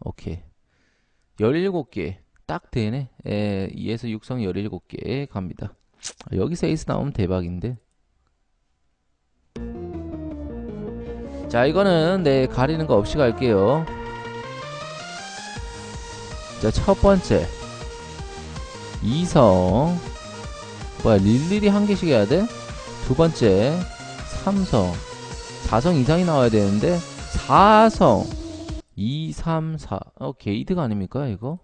오케이. 17개. 딱 되네. 예, 2에서 6성 17개 갑니다. 여기서 에이스 나오면 대박인데. 자, 이거는 네, 가리는 거 없이 갈게요. 자, 첫 번째. 2성. 뭐야, 릴릴이 한 개씩 해야 돼? 두 번째. 3성. 4성 이상이 나와야 되는데 4성 2, 3, 4 어, 게이드가 아닙니까 이거?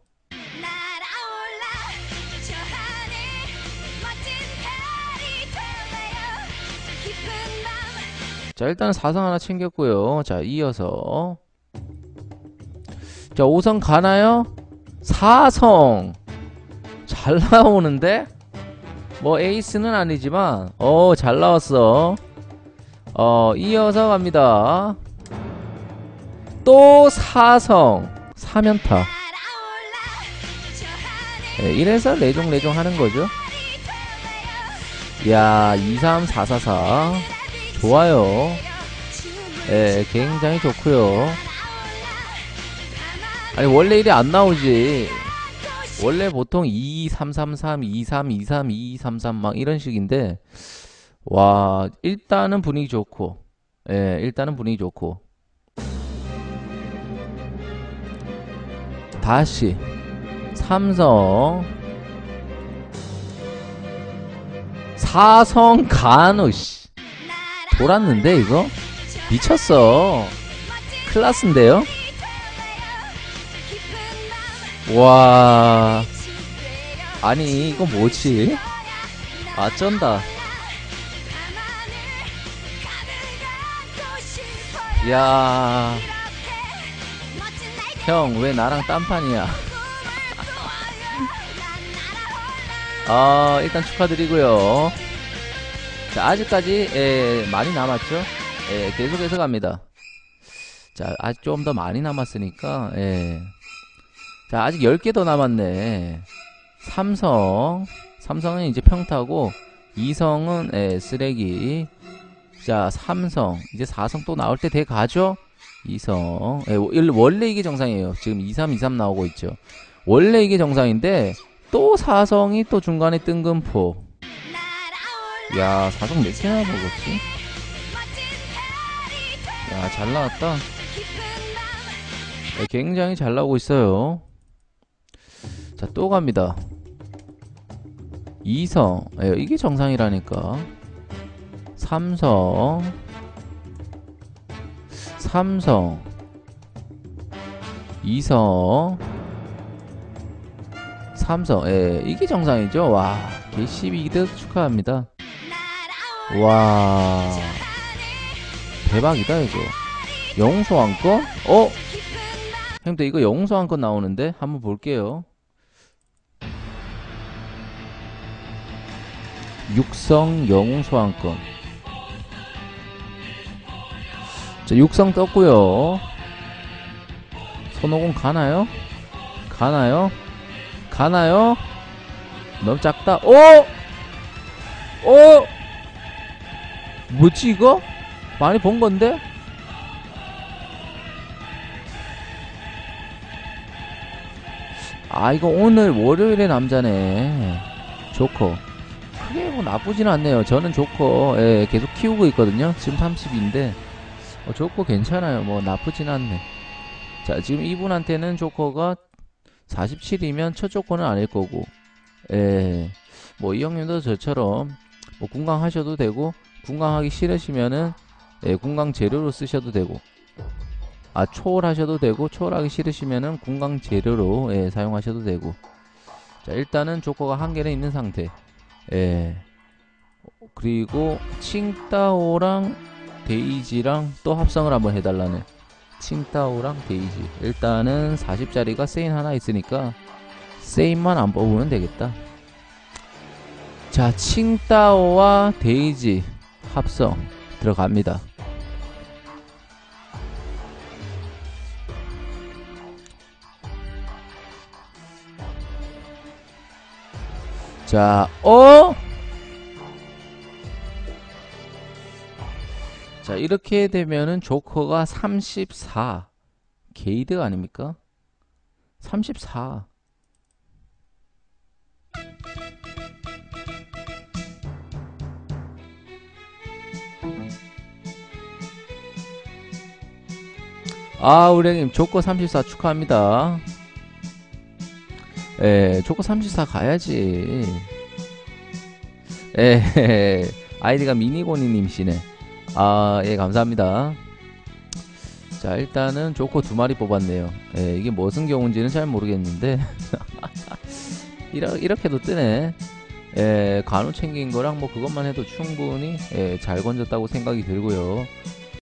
자 일단은 4성 하나 챙겼고요. 자 이어서. 자 5성 가나요? 4성. 잘 나오는데? 뭐 에이스는 아니지만. 어 잘 나왔어. 어 이어서 갑니다 또 4성 4면타 날아올라 저 하늘 네, 이래서 레종 레종 하는 거죠. 야, 2, 3, 4, 4, 4. 좋아요. 예, 굉장히 좋고요. 아니, 원래 이래 안 나오지. 원래 보통 2, 3, 3, 3, 2, 3, 2, 3, 2, 3, 3, 막 이런 식인데, 와, 일단은 분위기 좋고, 예, 일단은 분위기 좋고. 다시, 삼성 사성 간우 씨. 돌았는데 이거? 미쳤어. 클라스인데요? 와. 아니 이거 뭐지? 아 쩐다. 야 형 왜 나랑 딴판이야 아, 일단 축하드리고요. 자, 아직까지 예, 많이 남았죠? 예, 계속해서 갑니다. 자, 아직 좀 더 많이 남았으니까 예. 자, 아직 10개 더 남았네. 삼성. 삼성은 이제 평타고 2성은 예, 쓰레기. 자, 삼성. 이제 4성 또 나올 때 돼 가죠? 2성. 예, 원- 원래 이게 정상이에요. 지금 2, 3, 2, 3 나오고 있죠. 원래 이게 정상인데 또 사성이 또 중간에 뜬금포. 야, 사성 몇 개나 먹었지? 야, 잘 나왔다. 네, 굉장히 잘 나오고 있어요. 자, 또 갑니다. 이성. 예, 이게 정상이라니까. 삼성. 삼성. 이성. 삼성, 예, 이게 정상이죠. 와, 개시비 2등 축하합니다. 와, 대박이다 이거. 영소왕권? 어? 형들 이거 영소왕권 나오는데 한번 볼게요. 육성 영소왕권. 자, 육성 떴고요. 손오공 가나요? 가나요? 가나요? 너무 작다. 오! 오! 뭐지 이거? 많이 본 건데? 아 이거 오늘 월요일의 남자네. 조커. 크게 뭐 나쁘진 않네요. 저는 조커 예, 계속 키우고 있거든요. 지금 30인데 어, 조커 괜찮아요. 뭐 나쁘진 않네. 자 지금 이분한테는 조커가 47이면 첫 조건은 아닐 거고, 예, 뭐 이 형님도 저처럼 뭐 군강하셔도 되고, 군강하기 싫으시면은 예, 군강 재료로 쓰셔도 되고, 아 초월하셔도 되고, 초월하기 싫으시면은 군강 재료로 예, 사용하셔도 되고. 자 일단은 조커가 한 개는 있는 상태. 예. 그리고 칭따오랑 데이지랑 또 합성을 한번 해달라네. 칭따오랑 데이지 일단은 40짜리가 세인 하나 있으니까 세인만 안 뽑으면 되겠다 자 칭따오와 데이지 합성 들어갑니다 자, 어? 자, 이렇게 되면은 조커가 34 게이드 아닙니까? 34. 아, 우리 형님, 조커 34 축하합니다. 예, 조커 34 가야지. 예, 아이디가 미니고니님이시네. 아, 예, 감사합니다. 자, 일단은 조커 두 마리 뽑았네요. 예, 이게 무슨 경우인지는 잘 모르겠는데. 이러, 이렇게도 뜨네. 예, 간호 챙긴 거랑 뭐 그것만 해도 충분히 예, 잘 건졌다고 생각이 들고요.